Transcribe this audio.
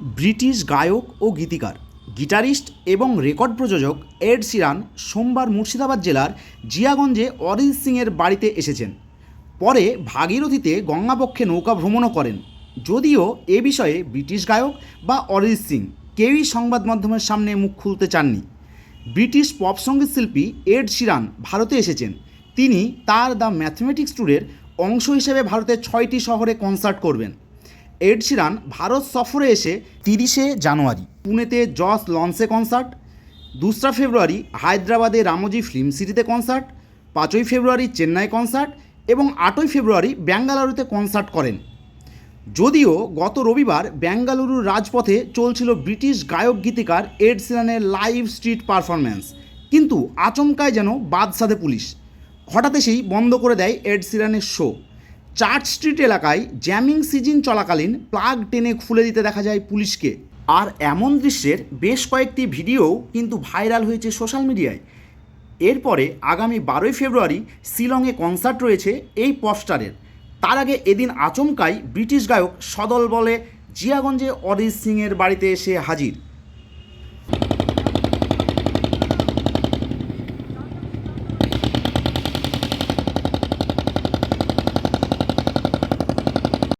British গায়ক ও গীতিকার, guitarist এবং রেকর্ড প্রযোজক এড শিরান সোমবার মুর্শিদাবাদ জেলার জিয়াগঞ্জে অরিজিৎ সিংয়ের বাড়িতে এসেছেন। পরে ভাগীরথীতে গঙ্গাপক্ষে নৌকা ভ্রমণও করেন। যদিও এ বিষয়ে ব্রিটিশ গায়ক বা অরিজিৎ সিং কেউই সংবাদ মাধ্যমের সামনে মুখ খুলতে চাননি। ব্রিটিশ পপ সংগীত শিল্পী এড শিরান ভারতে এসেছেন। তিনি তার দ্য ম্যাথমেটিক্স ট্যুরের অংশ হিসেবে ভারতের ছয়টি শহরে কনসার্ট করবেন। এড শিরান ভারত সফরে এসে তিরিশে জানুয়ারি পুনেতে জস লঞ্চে কনসার্ট, দোসরা ফেব্রুয়ারি হায়দ্রাবাদে রামোজি ফিল্ম সিটিতে কনসার্ট, পাঁচই ফেব্রুয়ারি চেন্নাই কনসার্ট এবং আটই ফেব্রুয়ারি ব্যাঙ্গালুরুতে কনসার্ট করেন। যদিও গত রবিবার বেঙ্গালুরুর রাজপথে চলছিল ব্রিটিশ গায়ক গীতিকার এড সিরানের লাইভ স্ট্রিট পারফরম্যান্স, কিন্তু আচমকায় যেন বাদ সাধে পুলিশ। হঠাৎ এসেই বন্ধ করে দেয় এড সিরানের শো। চার্চ স্ট্রিট এলাকায় জ্যামিং সিজন চলাকালীন প্লাগ টেনে খুলে দিতে দেখা যায় পুলিশকে। আর এমন দৃশ্যের বেশ কয়েকটি ভিডিও কিন্তু ভাইরাল হয়েছে সোশ্যাল মিডিয়ায়। এরপরে আগামী বারোই ফেব্রুয়ারি শিলংয়ে কনসার্ট রয়েছে এই পপস্টারের। তার আগে এদিন আচমকাই ব্রিটিশ গায়ক সদল বলে জিয়াগঞ্জে অরিজিৎ সিংয়ের বাড়িতে এসে হাজির।